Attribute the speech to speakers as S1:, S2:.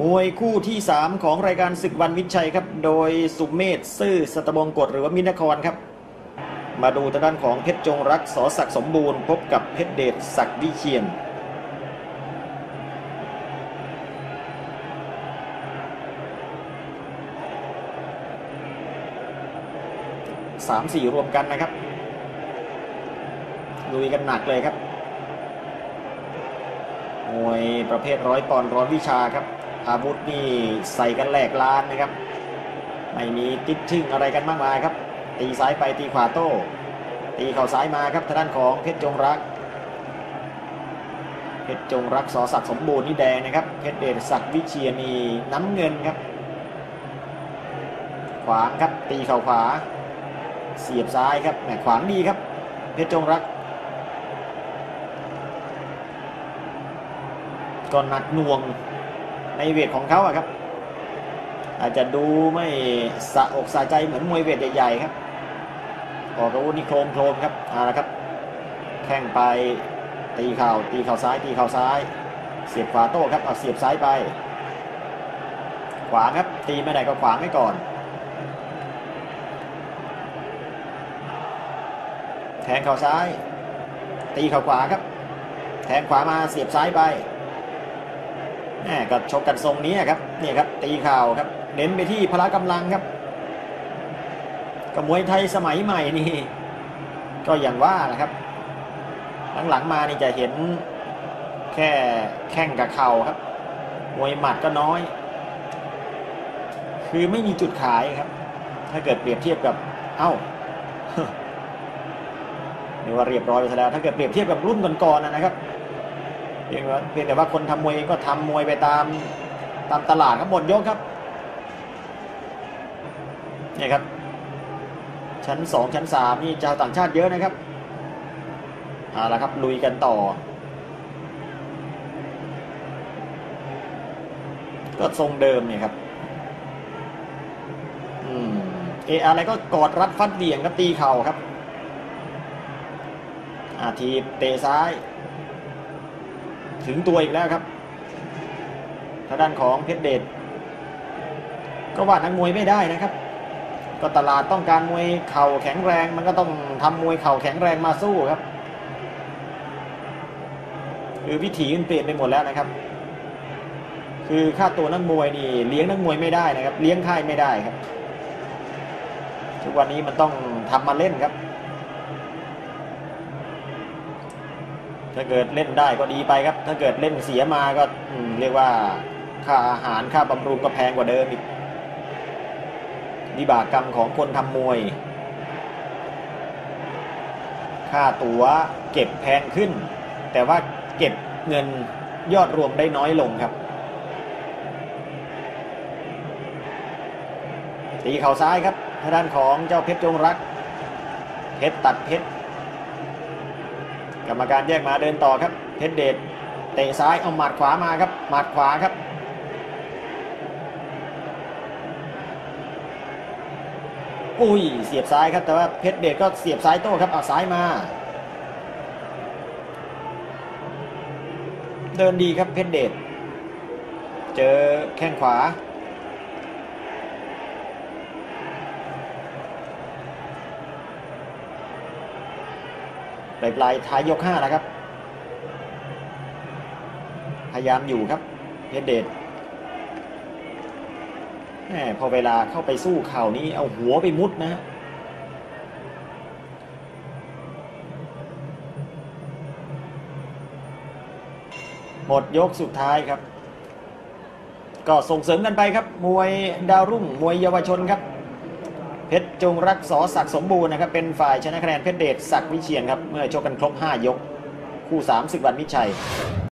S1: มวยคู่ที่ 3 ของรายการศึกวันวิชัยครับ โดยสุมเมธซื่อสตบงกฎหรือว่ามินครครับ มาดูทางด้านของเพชรจงรักสอศักดิ์สมบูรณ์ พบกับเพชรเดชศักดิ์วิเชียนสามสี่รวมกันนะครับลุยกันหนักเลยครับมวยประเภทร้อยปอนด์ร้อยวิชาครับ อาวุธนี่ใส่กันแหลกลานนะครับ ไม่มีติดชึ่งอะไรกันมากมายครับ ตีซ้ายไปตีขวาโต้ ตีเข่าซ้ายมาครับทางด้านของเพชรจงรัก เพชรจงรักสอศักดิ์สมบูรณ์นี่แดงนะครับ เพชรเดชศักดิ์วิเชียรนี่น้ำเงินครับ ขวางครับตีเข่าขวา เสียบซ้ายครับแหมขวางดีครับ เพชรจงรักก็หนักหน่วง ในเวทของเขาอะครับ อาจจะดูไม่สะอกสะใจเหมือนมวยเวทใหญ่ๆครับออกอาวุธนี่โครมโครมครับเอาละครับ แข้งไปตีเข่าตีเข่าซ้ายตีเข่าซ้าย เสียบขวาโต้ครับเอาเสียบซ้ายไป ขวางครับตีไม่ได้ก็ขวางไว้ก่อนแทงเข่าซ้าย ตีเข่าขวาครับ แทงขวามาเสียบซ้ายไป แหมก็ชกกันทรงนี้ครับนี่ครับตีเข่าครับ เน้นไปที่พละกำลังครับกับมวยไทยสมัยใหม่นี่ ก็อย่างว่านะครับ หลังๆมานี่จะเห็นแค่แข้งกับเข่าครับมวยหมัดก็น้อย คือไม่มีจุดขายครับ ถ้าเกิดเปรียบเทียบกับ เอ้านี่ว่าเรียบร้อยไปแล้วถ้าเกิดเปรียบเทียบกับรุ่นก่อนๆนะครับ เพียงเพียงแต่ว่าคนทำมวยก็ทำมวยไปตามตามตลาดครับหมดยกครับนี่ครับ ชั้นสองชั้นสามนี่ชาวต่างชาติเยอะนะครับเอาละครับลุยกันต่อ ก็ทรงเดิมเนี่ยครับอืมเออะไรก็กอดรัดฟัดเหวี่ยงครับตีเข่าครับอาทีเตะซ้าย ถึงตัวอีกแล้วครับทางด้านของเพชรเดชก็ว่านักมวยไม่ได้นะครับ ก็ตลาดต้องการมวยเข่าแข็งแรง มันก็ต้องทำมวยเข่าแข็งแรงมาสู้ครับคือวิถีมันเปลี่ยนไปหมดแล้วนะครับ คือค่าตัวนักมวยนี่เลี้ยงนักมวยไม่ได้นะครับ เลี้ยงค่ายไม่ได้ครับ ทุกวันนี้มันต้องทำมาเล่นครับ ถ้าเกิดเล่นได้ก็ดีไปครับ ถ้าเกิดเล่นเสียมาก็เรียกว่าค่าอาหารค่าบำรุงก็แพงกว่าเดิมอีกวิบากกรรมของคนทำมวย ค่าตั๋วเก็บแพงขึ้น แต่ว่าเก็บเงินยอดรวมได้น้อยลงครับตีเข่าซ้ายครับทางด้านของเจ้าเพชรจงรักเพชรตัดเพชร กรรมการแยกมาเดินต่อครับ เพชรเดชเตะซ้ายเอาหมัดขวามาครับหมัดขวาครับ อุ้ยเสียบซ้ายครับแต่ว่าเพชรเดชก็เสียบซ้ายโต้ครับเอาซ้ายมา เดินดีครับเพชรเดชเจอแข้งขวา ปลายปลายท้ายยกห้าแล้วครับ พยายามอยู่ครับเพชรเดชแหมพอเวลาเข้าไปสู้เข่านี้เอาหัวไปมุดนะหมดยกสุดท้ายครับ ก็ส่งเสริมกันไปครับ มวยดาวรุ่ง มวยเยาวชนครับ เพชรจงรักสอศักดิ์สมบูรณ์นะครับเป็นฝ่ายชนะคะแนนเพชรเดชศักดิ์วิเชียนครับเมื่อชกกันครบ 5 ยก คู่3ศึกวันมิชัย